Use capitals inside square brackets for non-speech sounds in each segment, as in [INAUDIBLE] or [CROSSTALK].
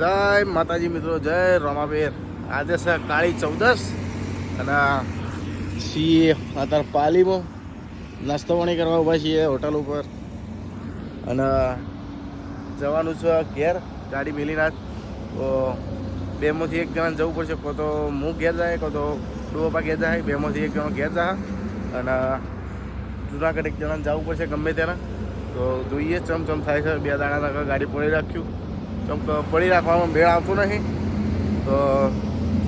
જય માતાજી મિત્રો, જય રમાબેર આજે છે કાળી ચૌદસ અને છીએ અત્યારે પાલીમાં. નાસ્તો પાણી કરવા ઊભા છીએ હોટલ ઉપર. અને જવાનું છે ઘેર, ગાડી મેલીને. તો બેમાંથી એક જણા જવું પડશે કો તો હું ઘેર જાય કો તો ડોપા ઘેર જાય, બેમાંથી એક જણો ઘેર જાય અને જુનાગઢ એક જણાને જવું પડશે ગમે તેના તો જોઈએ ચમચમ ચમ થાય છે, બે દાણા ગાડી પડી રાખ્યું. ચમ કે પડી રાખવામાં મેળ આવતો નહીં. તો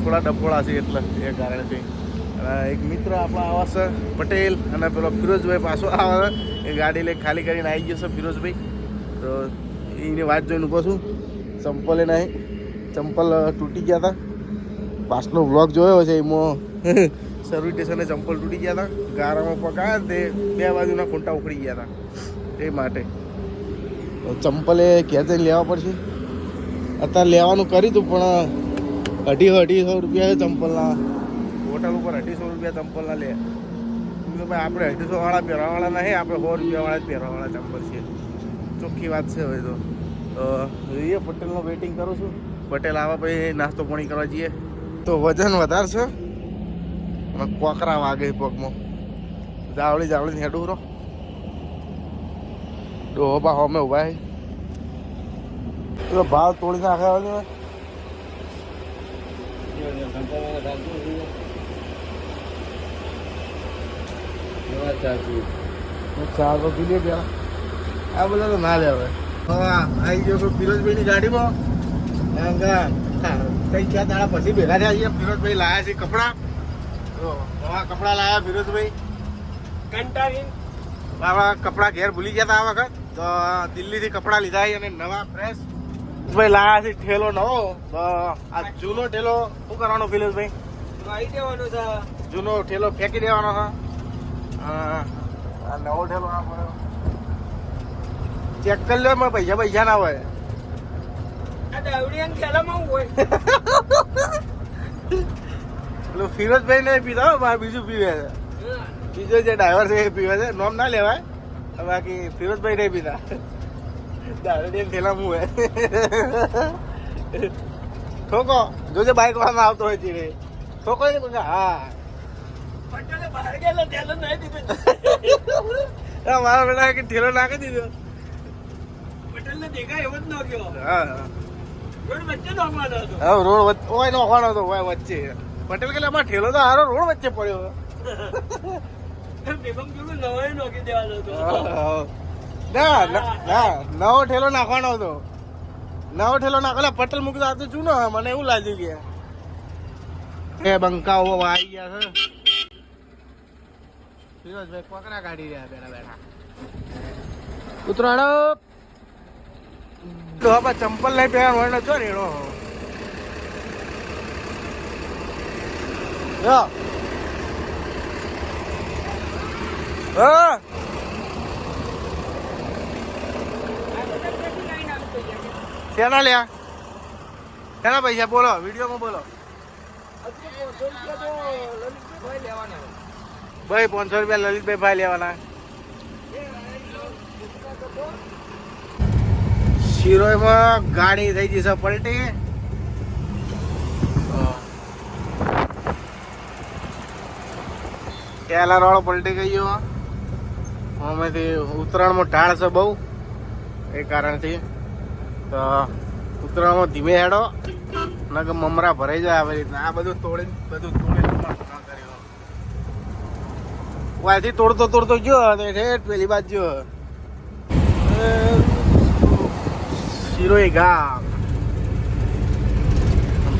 થોડા ડફોળા છે એટલે એ કારણથી. અને એક મિત્ર આપણા આવા છે, પટેલ અને પેલો ફિરોજભાઈ પાછો આવે એ ગાડી લઈ ખાલી કરીને આવી ગયો છે ફિરોજભાઈ. તો એની વાત જોઈને ઊભો છું. ચંપલે નહીં, ચંપલ તૂટી ગયા હતા. પાસનો વ્લોગ જોયો છે, એમાં [LAUGHS] સર્વિસ સ્ટેશને ચંપલ તૂટી ગયા હતા. ગારામાં પકાયા તે બે બાજુના ખૂંટા ઉખડી ગયા હતા. એ માટે. ચંપલે ક્યાં જઈને લેવા પડશે. અત્યારે લેવાનું કર્યું હતું પણ અઢી અઢીસો રૂપિયા છે ચંપલના. હોટલ ઉપર અઢીસો રૂપિયા ચંપલના લે. ભાઈ આપણે અઢીસો વાળા પહેરવાવાળા નહીં આપણે સો રૂપિયા વાળા જ પહેરવાવાળા ચંપલ છે. ચોખ્ખી વાત છે હવે તો. તો જોઈએ પટેલનો વેઇટિંગ કરું છું. પટેલ આવા પછી નાસ્તો પાણી કરવા જઈએ. તો વજન વધારે છે અને કોકરા વાગે પગમાં. જાવળી જાવળી હેડું રહો. ડોહો બા હોમે ઊભા પેલો ભાવ તોડી નાખે હોય તો પી લે આ બધા તો ના લેવાય. હા આવી ગયો છું ફિરોજભાઈની ગાડીમાં. કઈ ક્યાં દાડા પછી ભેગા થયા છીએ. ફિરોજભાઈ લાયા છે કપડા. તો નવા કપડા લાયા ફિરોજભાઈ. કંટાળીને. આવા કપડા ઘેર ભૂલી ગયા હતા આ વખત. તો દિલ્હીથી કપડાં લીધા અને નવા ફ્રેશ ભાઈ લાયા છે ઠેલો નવો. આ જૂનો ઠેલો શું કરવાનો ભાઈ? વાઈ દેવાનો છે. જૂનો ઠેલો ફેંકી દેવાનો છે. આ નવો ઠેલો ચેક કરી લો એમાં પૈસા પૈસા ના હોય. ફિરોજભાઈ પીતા મારે બીજું પીવે છે. બીજો જે ડ્રાઈવર છે એ પીવે છે. નોમ ના લેવાય. બાકી ફિરોજભાઈ નહીં પીતા દારૂડિયા થેલા હું હે. ઠોકો જોજે બાઈક વાળા આવતો હોય ચીરે ઠોકો ને પછી હા. પટેલે મારા બેટા કે ઠેલો નાખી દીધો. પટેલને દેખાય એવો જ ન ગયો. હા. રોડ વચ્ચે નાખવાનો હતો. રોડ વચ્ચે ઓય નોખવાનો હતો ઓય વચ્ચે. પટેલ કે અમાર ઠેલો તો હારો રોડ વચ્ચે પડ્યો. બેગમ જોડું નવાઈ નાખી દેવાનો હતો. ના ના નવો ઠેલો નાખવાનો હતો. નવો ઠેલો નાખો પટેલ મૂકી આ તો ને મને એવું લાગ્યું કે. એ બંકાઓ આવી ગયા છે. ફિરોજભાઈ કોકરા કાઢી રહ્યા બેઠા બેઠા. ઉતરાણો. તો હવે ચંપલ લઈ પહેરવાનું હોય ને જો રેડો. હા હા. શેના લ્યા? શેના પૈસા? બોલો, વિડીયોમાં બોલો. ભાઈ, પાંચસો રૂપિયા લલિતભાઈ ભાઈ લેવાના. શિરોઈમાં ગાડી થઈ જશે પલટી. ટેલા રોડ પલટી ગયો અમેથી ઉત્તરાયણમાં ઢાળ છે બહુ. એ કારણથી. તો કૂતરામાં ધીમે હેડો. ના મમરા ભરાઈ જાય આવી રીતના. આ બધું તોડીને બધું તોડીને પણ કર્યો તોડતો તોડતો ગયો. અને ઠેઠ પેલી બાજુ શિરોઈ ગામ.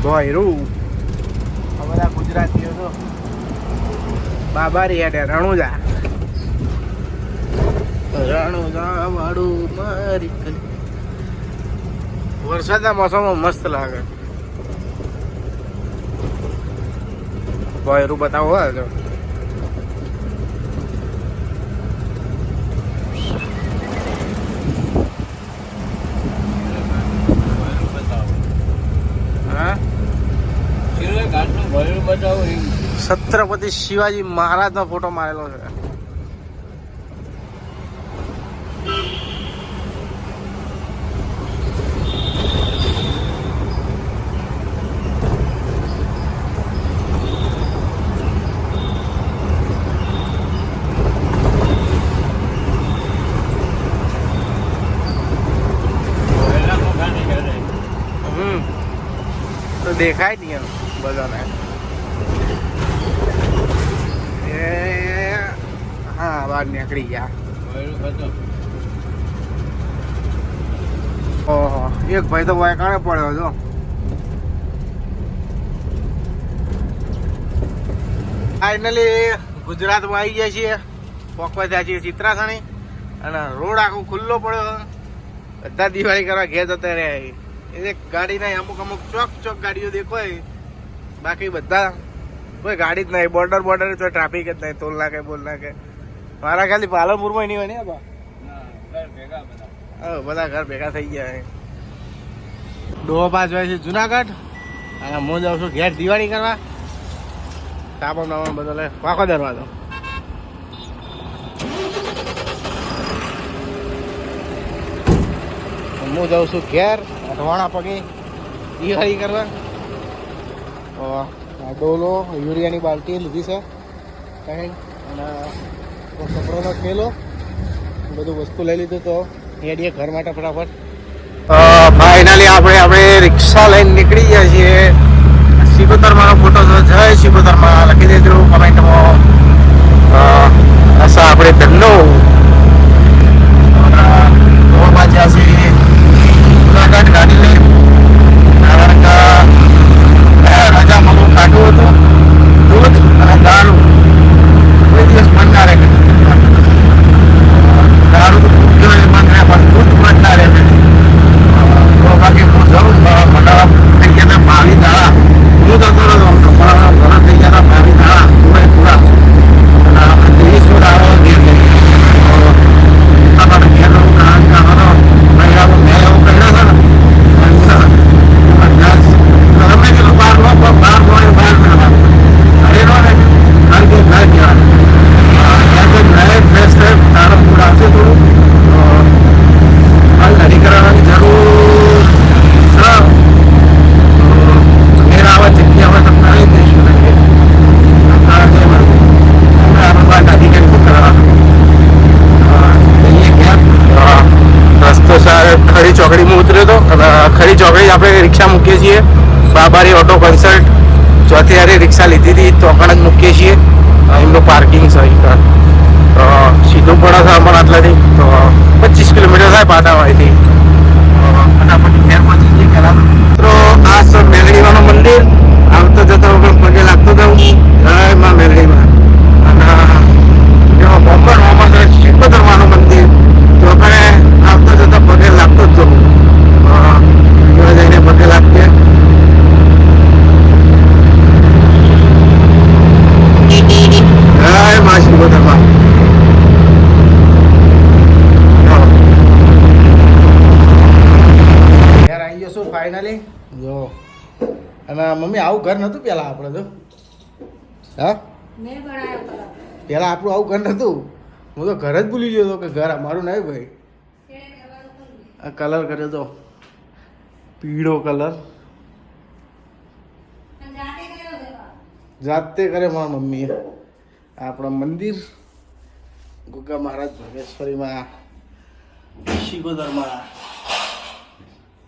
ભોયરું અમારા ગુજરાતીઓ તો બાબારી હેડે રણુજા. રણુજા વાળું મારી. વરસાદના મોસમમાં મસ્ત લાગે. ભોયરું બતાવો હોય તો હા? છત્રપતિ શિવાજી મહારાજનો ફોટો મારેલો છે. દેખાય નહીં એમ બધાને. હા, બહાર નીકળી ગયા. ઓહો, એક ભાઈ તો વાયકાણે પડ્યો છો ફાઇનલી ગુજરાતમાં આવી ગયા છીએ. પોકવા ત્યાં છીએ ચિત્રાસણી. અને રોડ આખો ખુલ્લો પડ્યો. બધા દિવાળી કરવા ઘેર જતા રહ્યા એ ગાડીના અમુક અમુક ચોક ચોક ગાડીઓ દેખાય. બાકી બધા કોઈ ગાડી જ નહીં બોર્ડર બોર્ડર તો ટ્રાફિક જ નહીં તોલ નાખે, બોલ નાખે. મારા ખાલી પાલનપુરમાં નહીં હોય ને બા બધા ઘર ભેગા થઈ ગયા ડોહો પાસ હોય છે જુનાગઢ. અને હું જાઉં છું ઘેર દિવાળી કરવા. તાપમ નામ બધો લે વાંકો દરવાજો. હું જાઉં છું ઘેર. અઠવાણા પગે દિવાળી કરવા. તો આ ડોલો, યુરિયાની બાલટી લીધી છે. અને કપડોનો થેલો, બધું વસ્તુ લઈ લીધું તો હેડીએ ઘર માટે ફટાફટ. ફાઇનલી આપણે આપણે રિક્ષા લઈને નીકળી ગયા છીએ. સિકોતરમાનો ફોટો જય સિકોતરમાં લખી દેજો કમેન્ટમાં આશા, આપણે ધંધો ಭಾಗವತ એમનું પાર્કિંગ છે અહીં સીધું પડે છે આટલાથી પચીસ કિલોમીટર થાય પાટાવાડીથી આવું ઘર નતું પેલા આપણે તો? હા? પહેલાં પેલા આપણું આવું ઘર નતું? હું તો ઘર જ ભૂલી ગયો હતો કે ઘર અમારું નહીં ભાઈ. આ કલર કર્યો તો પીળો કલર જાતે કરે મારા મમ્મીએ. આપણા મંદિર ગુગા મહારાજ ભગેશ્વરીમાં શિકોદરમાં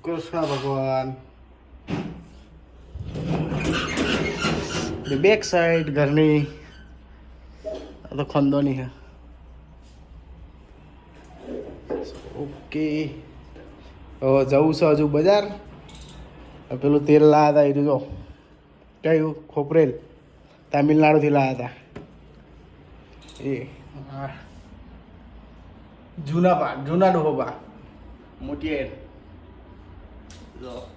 કૃષ્ણ ભગવાન બેક સાઈડ ઘરની. આ તો ખંદોની હે ઓકે. હવે જવું છે હજુ બજાર. પેલું તેલ લાવ્યા હતા એ જો. કયું? ખોપરેલ. તામિલનાડુથી લાવ્યા હતા. એ. જૂના પા જૂના ડોહોબા મોટી એડ જો.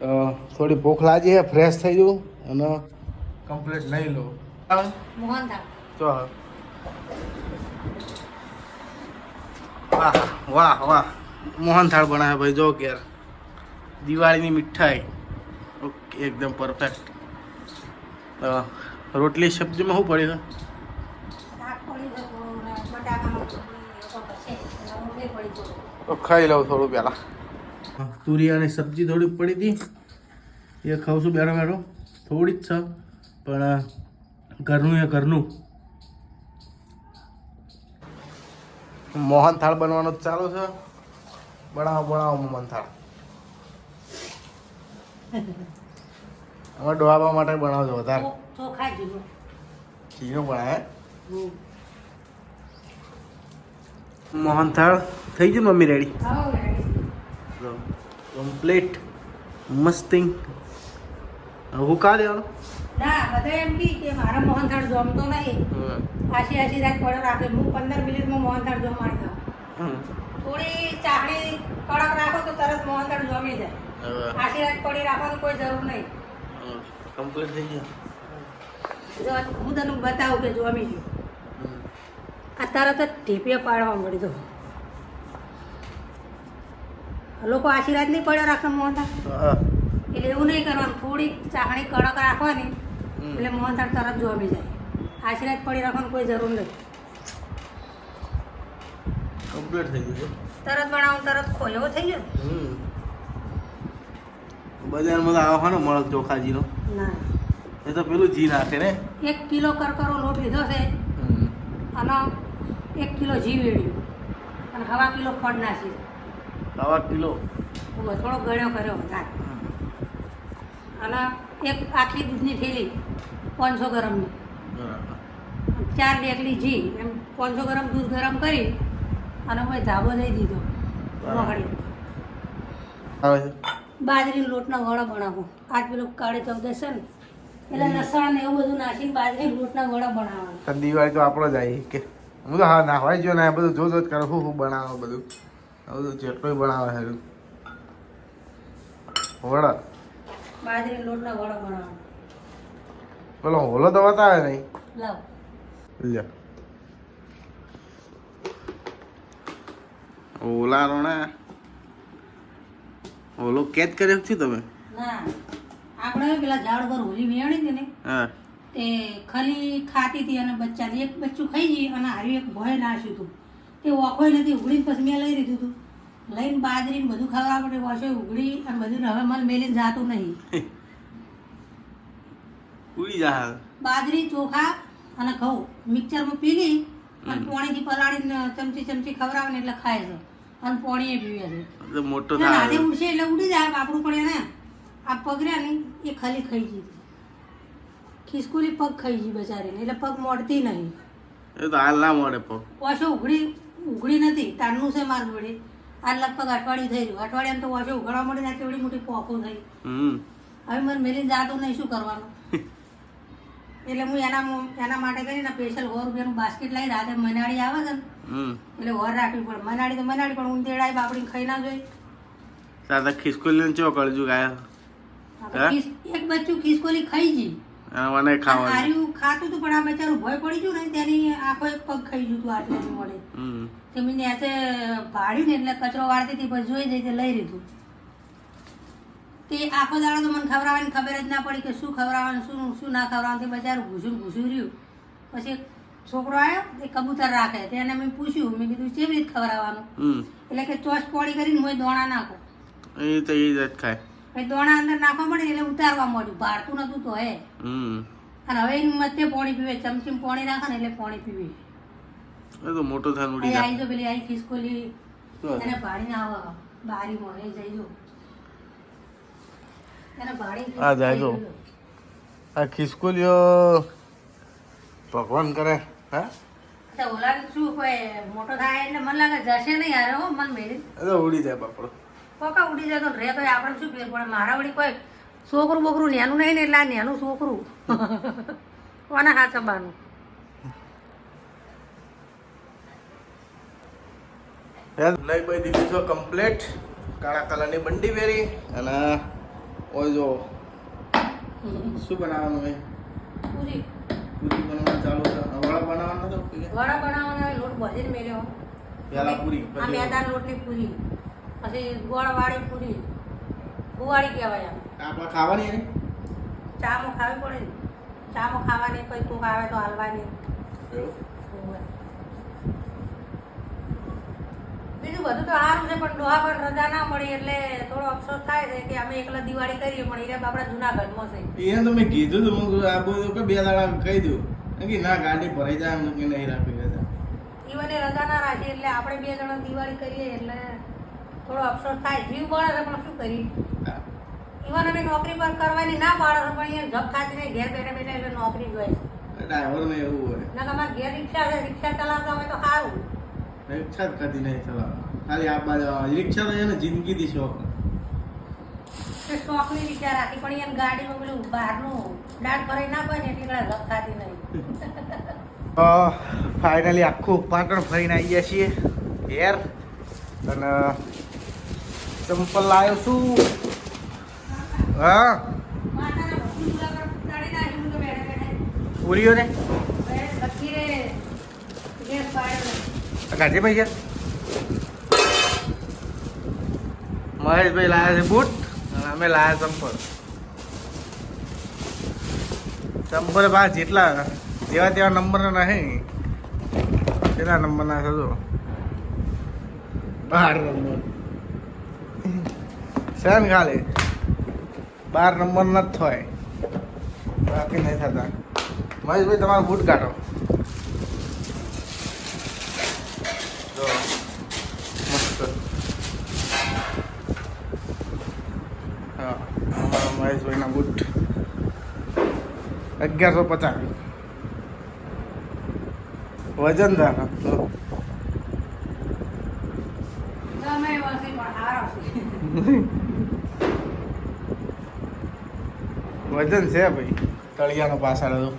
થોડી ભૂખ લાગી છે ફ્રેશ થઈ જવું અને કમ્પ્લીટ લઈ લો તો વાહ વાહ વાહ. મોહનથાળ બનાવે ભાઈ જો ઘેર દિવાળીની મીઠાઈ. ઓકે એકદમ પરફેક્ટ રોટલી સબ્જીમાં શું પડ્યું ખાઈ લઉં થોડું પહેલાં. તુરિયાની સબ્જી થોડી પડી હતી. એ ખાઉં છું બેઠો બેઠો. થોડી જ છે પણ ઘરનું એ ઘરનું. મોહન થાળ બનવાનો ચાલુ છે. બનાવો બનાવો મોહન થાળ. અમે ડોહાબા માટે બનાવજો વધારે. ખીરો બનાવે હમ. મોહનથાળ થઈ ગયું મમ્મી રેડી. કમ્પ્લીટ મસ્તિંગ હું કા દેવાનું ના બધા એમ કી કે મારા મોહનથાળ જમતો નહીં. આશી આશી રાત પડ્યો રાખે. હું પંદર મિનિટમાં મોહનથાળ જમાડી દઉં થોડી ચાકડી કડક રાખો તો તરત મોહનથાળ જમી જાય. આશી રાત પડી રાખવાની કોઈ જરૂર નહીં. કમ્પ્લીટ થઈ ગયો. હું તને બતાવું કે જમી ગયું. આ તરત જ ટીપીએ પાડવા મળી દો લોકો આશીર્વાદ નહીં પડ્યો રાખે મોહનથાળ. એટલે એવું નહીં કરવાનું થોડીક ચાહણી કડક રાખવાની એટલે મોહનથાળ તરત જમી જાય. આશીર્વાદ પડી રાખવાની કોઈ જરૂર નથી. કમ્પ્લીટ થઈ ગયું તરત બનાવું તરત ખોય. એવો થઈ ગયો? બજારમાં તો આવો ને મળક ચોખાજીનો. ના. એ તો પેલું જી નાખે ને? એક કિલો કરકરો લોટ લીધો છે. અને એક કિલો ઘી વેડ્યું. અને હવા કિલો ખોડ નાખી આવા કિલો. થોડો ગળ્યો કર્યો વધારે. અને એક આખી દૂધની થેલી પાંચસો ગરમની. ચાર ડેકલી ઘી એમ પાંચસો ગરમ દૂધ ગરમ કરી અને મેં ધાબો દઈ દીધો. મગડી બાજરી લોટનો વડો બનાવો. આજ પેલું કાળી ચૌદશ છે ને એટલે લસણ ને એવું બધું નાખીને બાજરી લોટના વડો બનાવવાનો. દિવાળી તો આપણો જ આવી કે. હું તો હા નાખવાય જો ના બધું જો જો કરે હું બનાવો બધું. બધું જેટલું બનાવે છે. વડા. બાજરી લોટના વડા બનાવો પેલો હોલો તો બતાવે નહીં. લાવ. લ્યો. ઓલાનો ને ઓલો કેદ કર્યો છું તમે? ના. આપણે પેલા ઝાડ પર હોલી વેણી હતી ને હા. તે ખાલી ખાતી હતી અને બચ્ચા એક બચ્ચું ખાઈ ગઈ અને હારી એક ભય નાશ્યું હતું. તે ઓખોય નથી ઉઘડીને પછી મેં લઈ લીધું હતું લઈને બાજરીને બધું ખાવા માટે વોશો ઉઘડી અને બધું હવે મને મેલીને જાતું નહીં. [LAUGHS] ઉડી જા બાજરી ચોખા અને ઘઉં મિક્સરમાં પીલી અને પાણીથી પલાળીને ચમચી ચમચી ખવડાવે એટલે ખાય છે. અને પાણી એ પીવે છે. મોટો થાય ઉડશે એટલે ઉડી જાય આપણું પણ એને આ પગર્યા ને એ ખાલી ખાઈ ગઈ ખિસકુલી પગ ખાઈ ગઈ બચારીને એટલે પગ મોડતી નહીં. એ તો હાલ ના મળે પગ. ઓછો ઉઘડી ઉઘડી નથી તારનું છે માર જોડે. આ લગભગ અઠવાડિયું થઈ રહ્યું. અઠવાડિયામાં તો ઓછો ઉઘડવા મળી જાય કેવડી મોટી પોખો થઈ. હવે મને મેલી જાતું નહીં શું કરવાનું? એટલે હું એના એના માટે કરીને સ્પેશિયલ સો રૂપિયાનું બાસ્કેટ લઈ રાતે મનાડી આવે છે ને એટલે વર રાખવી પડે. મનાડી તો મનાડી પણ ઊંધેડાઈ બાપડી ખાઈ ના જોઈ સાદા ખિસકોલી ચો કરજો ગાય એક બચ્ચું ખિસકોલી ખાઈ ગઈ. મને ખાવાનું. આર્યું ખાતું હતું પણ આ બચારું ભય પડી ગયું ને તેની આખો એક પગ ખાઈ ગયું હતું આટલું મળે તે મેં નેચે ભાડ્યું ને એટલે કચરો વાળતી હતી પછી જોઈ જઈ તે લઈ લીધું. તે આખો દાડો તો મને ખવડાવવાની ખબર જ ના પડી કે શું ખવડાવવાનું શું શું ના ખવડાવવાનું તે બચારું ઘૂસું ઘૂસું રહ્યું. પછી છોકરો આવ્યો તે કબૂતર રાખે તેને મેં પૂછ્યું મેં કીધું કેવી રીતે ખવડાવવાનું? એટલે કે ચોસ પોળી કરીને હું દોણા નાખો. એ તો એ જ ખાય. પછી દોણા અંદર નાખવા મળે એટલે ઉતારવા મળ્યું. ભારતું નતું તો હે. અને હવે એની મધ્ય પાણી પીવે. ચમચીમાં પાણી નાખે ને એટલે પાણી પીવે. એ તો મોટો થાન ઉડી જાય. જો પેલી આઈ ખિસકોલી એને ભાડીને આવો. બારીમાં એ જઈજો એને ભાડી આ જાય જો. આ ખિસકોલીઓ ભગવાન કરે. હા? ઓલા શું હોય? મોટો થાય એટલે મને લાગે જશે નહીં યાર હો મન મેરી ઉડી જાય બાપડો. પોકા ઉડી જાય તો રે તો આપણે શું ફેર પડે? મારા વળી કોઈ છોકરું બોકરું નેનું નહીં ને એટલે આ નેનું છોકરું. કોના હા ચબાનું નહીં ભાઈ દીધી છો કમ્પ્લેટ કાળા કલરની બંડી પહેરી. અને ઓય જો શું બનાવવાનું હોય? પૂરી. પૂરી બનાવવાનું ચાલુ છે વડા બનાવવાના તો? વડા બનાવવાનો લોટ ભજીને મેલ્યો. પહેલા પૂરી આ મેદાન લોટની પૂરી. પછી ગોળવાળી પૂરી. કુવાળી કહેવાય આપણે ખાવાની એની? ચામાં ખાવી પડે ને. ચામાં ખાવાની પછી કોક આવે તો હાલવાની. બીજું બધું તો સારું છે પણ ડોહા પર રજા ના મળી એટલે થોડો અફસોસ થાય છે કે અમે એકલા દિવાળી કરીએ પણ એ આપણા જુનાગઢમાં છે. એને તો મેં કીધું હતું આ બધું કે બે દાડા કહી દઉં. કે ના ગાડી ભરાઈ જાય. એમ કે નહીં રાખી દેતા મને રજા ના રાખીએ એટલે આપણે બે જણા દિવાળી કરીએ એટલે થોડો અફસોસ થાય. જીવ બળે છે પણ શું કરી ઈવન અમે નોકરી પર કરવાની ના પાડો છો, પણ અહીંયા જબ ખાતી નહીં ઘેર બેઠા બેઠા એટલે નોકરી જોઈએ ડ્રાઈવરને એવું હોય. ના તમારે ઘેર રિક્ષા છે રિક્ષા ચલાવતા હોય તો સારું. રિક્ષા જ કદી નહીં ચલાવવા ખાલી આ બાજુ રિક્ષા તો એને જિંદગીથી શોખ. શોખની રિક્ષા રાખી પણ અહીંયા ગાડીમાં પેલું બહારનું દાંત ભરાઈ ના પડે ને એટલે જપ ખાતી નહીં. [LAUGHS] ફાઇનલી આખું પાટણ ફરીને આવી ગયા છીએ ઘેર. અને ચંપલ લાવ્યો છું. હા? પૂરીઓ ને? કાઢી ભાઈ મહેશભાઈ લાયા છે બૂટ, અને અમે લાયા ચંપલ. ચંપલ બા જેટલા, જેવા તેવા નંબર નહીં. કેટલા નંબર ના થતો બાર નંબર. છે ખાલી? બાર નંબર ન થાય. બાકી નહીં થતા. મહેશભાઈ, તમારો બૂટ કાઢો. મહેશભાઈના બૂટ. અગિયારસો પચાસ. વજનદાર તો ગમે એવો હશે પણ સારો છે વજન છે ભાઈ. તળિયાનો પાછળ હતો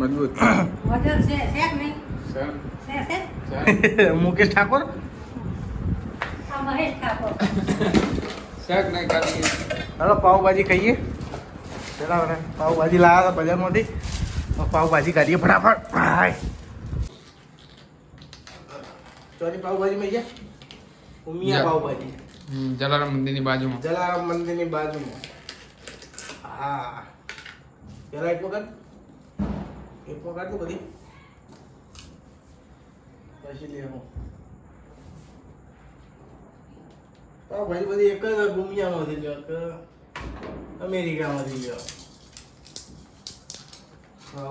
મજબૂત. વજન છે છે કે નહીં. છે. છે [LAUGHS] મુકેશ ઠાકોર? આ મહેશ ઠાકોર. શાક નહીં ખાતી હાલો પાવભાજી ખાઈએ. પેલા મને પાવભાજી લાવ્યા હતા બજારમાંથી. પાઉભાજી કાઢીએ ફટાફટ. હાય ચોરી પાઉભાજી મેં ગયા ઉમિયા જા. જલારામ મંદિરની બાજુમાં. જલારામ મંદિરની બાજુમાં. હા. પેલા એક વખત. એક વખત તો બધી. પછી લે હું. ભાઈ બધી એક જ ગુમિયામાંથી લ્યો કે અમેરિકામાંથી લ્યો.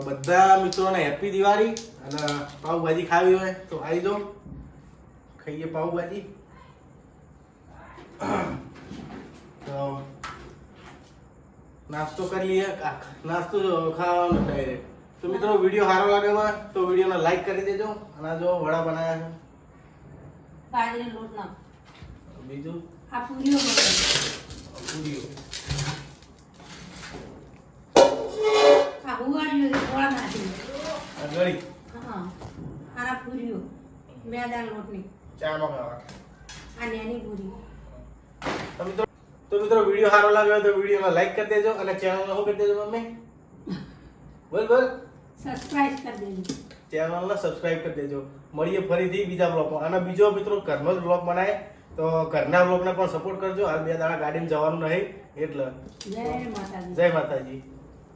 બધા મિત્રોને હેપી દિવાળી અને પાવભાજી ખાવી હોય તો આવી જાઓ ખાઈએ પાવભાજી તો નાસ્તો કરી લઈએ. આ નાસ્તો ખાવાનો ડાયરેક્ટ તો મિત્રો વીડિયો સારો લાગે હોય તો વિડીયોને લાઈક કરી દેજો. અને આ જો વડા બનાવ્યા બાજરી લોટ ના છે બીજું? આ પૂરીઓ. પૂરીઓ. આ હુવાડીઓ છે, ગોળ નાખી આ ગળી. હા. આના પૂરીઓ. મેદાન લોટની. ચામાં ખાવા. આ નેની પૂરી. તો મિત્રો તો મિત્રો વીડિયો સારો લાગ્યો તો વિડીયોમાં લાઈક કરી દેજો અને ચેનલને શું કરી દેજો મમ્મી? બોલ બોલ. સબસ્ક્રાઇબ કરી દેજો. ચેનલને સબસ્ક્રાઇબ કરી દેજો. મળીએ ફરીથી બીજા બ્લોગમાં અને બીજો મિત્રો ઘરનો જ બ્લોગ બનાવે તો ઘરના બ્લોગને પણ સપોર્ટ કરજો. હાલ બે દાડા ગાડીમાં જવાનું નહીં. એટલે જય માતાજી. જય માતાજી.